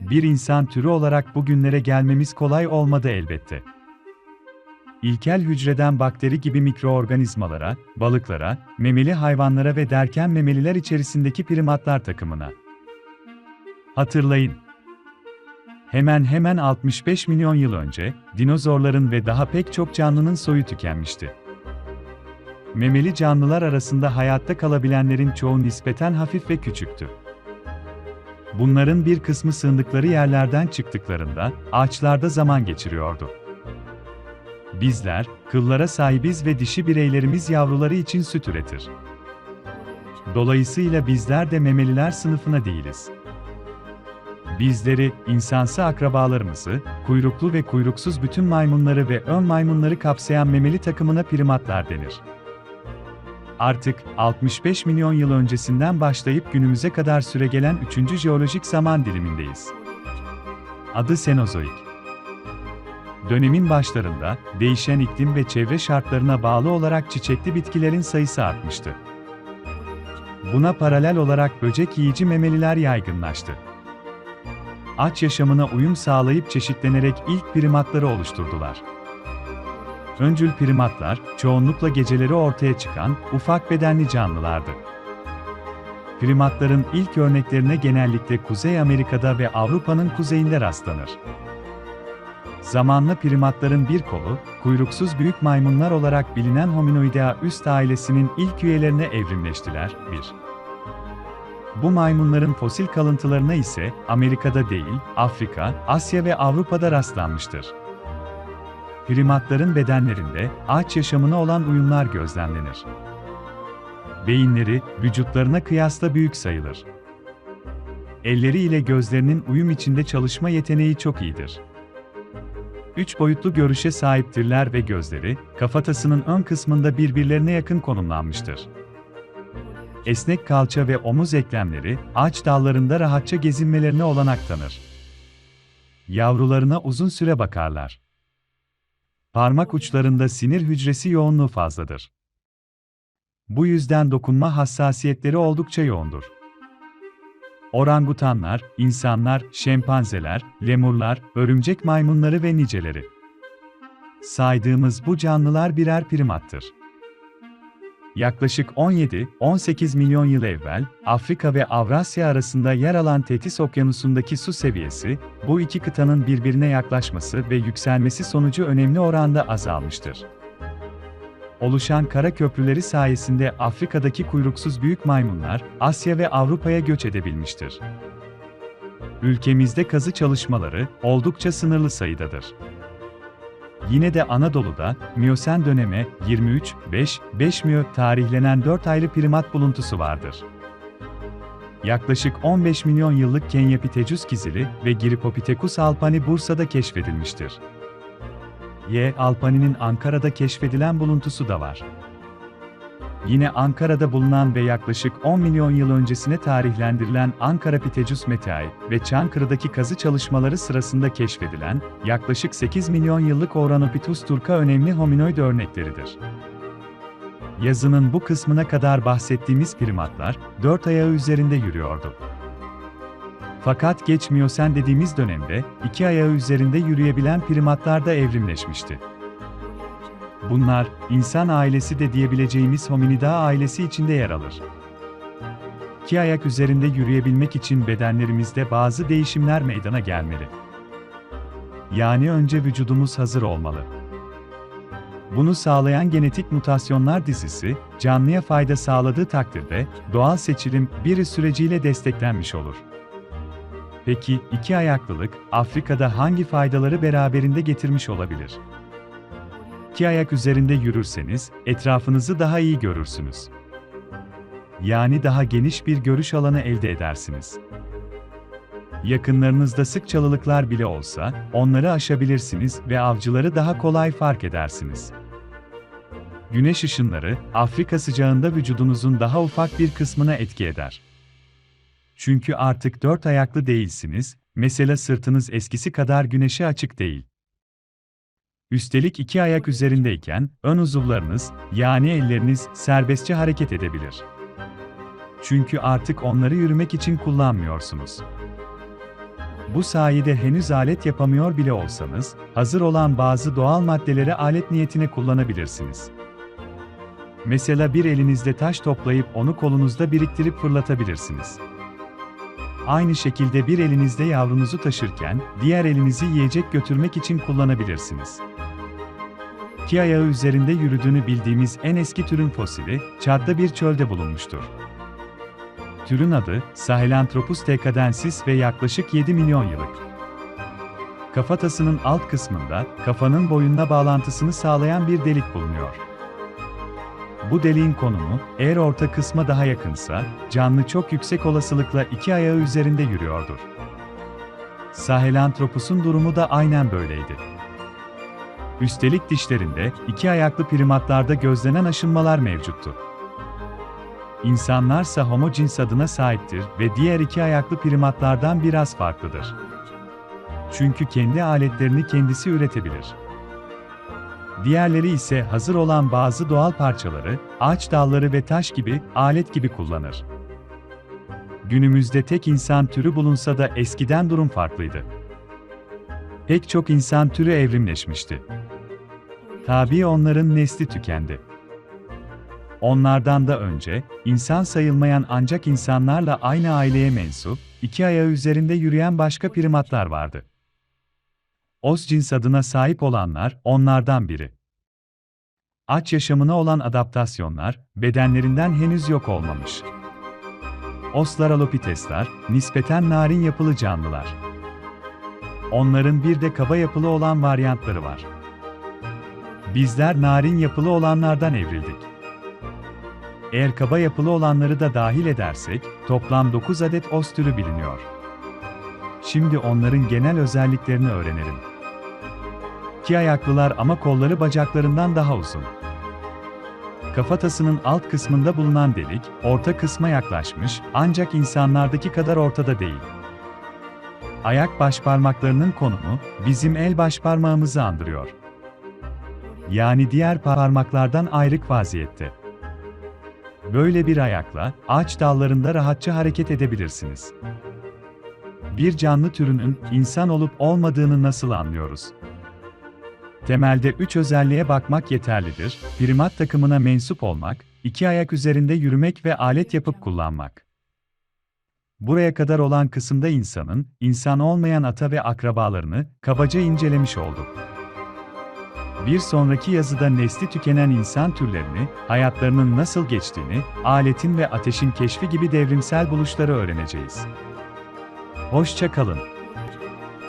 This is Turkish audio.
Bir insan türü olarak bugünlere gelmemiz kolay olmadı elbette. İlkel hücreden bakteri gibi mikroorganizmalara, balıklara, memeli hayvanlara ve derken memeliler içerisindeki primatlar takımına. Hatırlayın. Hemen hemen 65 milyon yıl önce, dinozorların ve daha pek çok canlının soyu tükenmişti. Memeli canlılar arasında hayatta kalabilenlerin çoğu nispeten hafif ve küçüktü. Bunların bir kısmı sığındıkları yerlerden çıktıklarında ağaçlarda zaman geçiriyordu. Bizler, kıllara sahibiz ve dişi bireylerimiz yavruları için süt üretir. Dolayısıyla bizler de memeliler sınıfına değiliz. Bizleri, insansı akrabalarımızı, kuyruklu ve kuyruksuz bütün maymunları ve ön maymunları kapsayan memeli takımına primatlar denir. Artık 65 milyon yıl öncesinden başlayıp günümüze kadar süregelen 3. jeolojik zaman dilimindeyiz. Adı Senozoik. Dönemin başlarında değişen iklim ve çevre şartlarına bağlı olarak çiçekli bitkilerin sayısı artmıştı. Buna paralel olarak böcek yiyici memeliler yaygınlaştı. Aç yaşamına uyum sağlayıp çeşitlenerek ilk primatları oluşturdular. Öncül primatlar, çoğunlukla geceleri ortaya çıkan, ufak bedenli canlılardı. Primatların ilk örneklerine genellikle Kuzey Amerika'da ve Avrupa'nın kuzeyinde rastlanır. Zamanla primatların bir kolu, kuyruksuz büyük maymunlar olarak bilinen Hominoidea üst ailesinin ilk üyelerine evrimleştiler. 1. Bu maymunların fosil kalıntılarına ise Amerika'da değil, Afrika, Asya ve Avrupa'da rastlanmıştır. Primatların bedenlerinde ağaç yaşamına olan uyumlar gözlemlenir. Beyinleri, vücutlarına kıyasla büyük sayılır. Elleri ile gözlerinin uyum içinde çalışma yeteneği çok iyidir. Üç boyutlu görüşe sahiptirler ve gözleri, kafatasının ön kısmında birbirlerine yakın konumlanmıştır. Esnek kalça ve omuz eklemleri, ağaç dallarında rahatça gezinmelerine olanak tanır. Yavrularına uzun süre bakarlar. Parmak uçlarında sinir hücresi yoğunluğu fazladır. Bu yüzden dokunma hassasiyetleri oldukça yoğundur. Orangutanlar, insanlar, şempanzeler, lemurlar, örümcek maymunları ve niceleri. Saydığımız bu canlılar birer primattır. Yaklaşık 17-18 milyon yıl evvel, Afrika ve Avrasya arasında yer alan Tetis Okyanusu'ndaki su seviyesi, bu iki kıtanın birbirine yaklaşması ve yükselmesi sonucu önemli oranda azalmıştır. Oluşan kara köprüleri sayesinde Afrika'daki kuyruksuz büyük maymunlar, Asya ve Avrupa'ya göç edebilmiştir. Ülkemizde kazı çalışmaları oldukça sınırlı sayıdadır. Yine de Anadolu'da, Miyosen döneme 23-5-5 Miyo tarihlenen 4 ayrı primat buluntusu vardır. Yaklaşık 15 milyon yıllık Kenyapithecus kizili ve Giripopithecus alpani Bursa'da keşfedilmiştir. Y. alpani'nin Ankara'da keşfedilen buluntusu da var. Yine Ankara'da bulunan ve yaklaşık 10 milyon yıl öncesine tarihlendirilen Ankarapithecus metai ve Çankırı'daki kazı çalışmaları sırasında keşfedilen, yaklaşık 8 milyon yıllık Oranopithecus turca önemli hominoid örnekleridir. Yazının bu kısmına kadar bahsettiğimiz primatlar, dört ayağı üzerinde yürüyordu. Fakat geç Miyosen dediğimiz dönemde, iki ayağı üzerinde yürüyebilen primatlar da evrimleşmişti. Bunlar, insan ailesi de diyebileceğimiz Hominidae ailesi içinde yer alır. İki ayak üzerinde yürüyebilmek için bedenlerimizde bazı değişimler meydana gelmeli. Yani önce vücudumuz hazır olmalı. Bunu sağlayan genetik mutasyonlar dizisi, canlıya fayda sağladığı takdirde, doğal seçilim bir süreciyle desteklenmiş olur. Peki, iki ayaklılık, Afrika'da hangi faydaları beraberinde getirmiş olabilir? İki ayak üzerinde yürürseniz, etrafınızı daha iyi görürsünüz. Yani daha geniş bir görüş alanı elde edersiniz. Yakınlarınızda sık çalılıklar bile olsa, onları aşabilirsiniz ve avcıları daha kolay fark edersiniz. Güneş ışınları, Afrika sıcağında vücudunuzun daha ufak bir kısmına etki eder. Çünkü artık dört ayaklı değilsiniz, mesela sırtınız eskisi kadar güneşe açık değil. Üstelik iki ayak üzerindeyken, ön uzuvlarınız, yani elleriniz, serbestçe hareket edebilir. Çünkü artık onları yürümek için kullanmıyorsunuz. Bu sayede henüz alet yapamıyor bile olsanız, hazır olan bazı doğal maddeleri alet niyetine kullanabilirsiniz. Mesela bir elinizde taş toplayıp onu kolunuzda biriktirip fırlatabilirsiniz. Aynı şekilde bir elinizde yavrunuzu taşırken, diğer elinizi yiyecek götürmek için kullanabilirsiniz. İki ayağı üzerinde yürüdüğünü bildiğimiz en eski türün fosili, Çad'da bir çölde bulunmuştur. Türün adı, Sahelanthropus decadensis ve yaklaşık 7 milyon yıllık. Kafatasının alt kısmında, kafanın boyunla bağlantısını sağlayan bir delik bulunuyor. Bu deliğin konumu, eğer orta kısma daha yakınsa, canlı çok yüksek olasılıkla iki ayağı üzerinde yürüyordur. Sahelanthropus'un durumu da aynen böyleydi. Üstelik dişlerinde, iki ayaklı primatlarda gözlenen aşınmalar mevcuttu. İnsanlarsa homo cins adına sahiptir ve diğer iki ayaklı primatlardan biraz farklıdır. Çünkü kendi aletlerini kendisi üretebilir. Diğerleri ise hazır olan bazı doğal parçaları, ağaç dalları ve taş gibi, alet gibi kullanır. Günümüzde tek insan türü bulunsa da eskiden durum farklıydı. Pek çok insan türü evrimleşmişti. Tabii onların nesli tükendi. Onlardan da önce, insan sayılmayan ancak insanlarla aynı aileye mensup, iki ayağı üzerinde yürüyen başka primatlar vardı. Os cins adına sahip olanlar, onlardan biri. Aç yaşamına olan adaptasyonlar, bedenlerinden henüz yok olmamış. Oslaralopitesler, nispeten narin yapılı canlılar. Onların bir de kaba yapılı olan varyantları var. Bizler narin yapılı olanlardan evrildik. Eğer kaba yapılı olanları da dahil edersek, toplam 9 adet os türü biliniyor. Şimdi onların genel özelliklerini öğrenelim. İki ayaklılar ama kolları bacaklarından daha uzun. Kafatasının alt kısmında bulunan delik, orta kısma yaklaşmış, ancak insanlardaki kadar ortada değil. Ayak başparmaklarının konumu, bizim el başparmağımızı andırıyor. Yani diğer parmaklardan ayrık vaziyette. Böyle bir ayakla, ağaç dallarında rahatça hareket edebilirsiniz. Bir canlı türünün insan olup olmadığını nasıl anlıyoruz? Temelde üç özelliğe bakmak yeterlidir. Primat takımına mensup olmak, iki ayak üzerinde yürümek ve alet yapıp kullanmak. Buraya kadar olan kısımda insanın, insan olmayan ata ve akrabalarını kabaca incelemiş olduk. Bir sonraki yazıda nesli tükenen insan türlerini, hayatlarının nasıl geçtiğini, aletin ve ateşin keşfi gibi devrimsel buluşları öğreneceğiz. Hoşça kalın.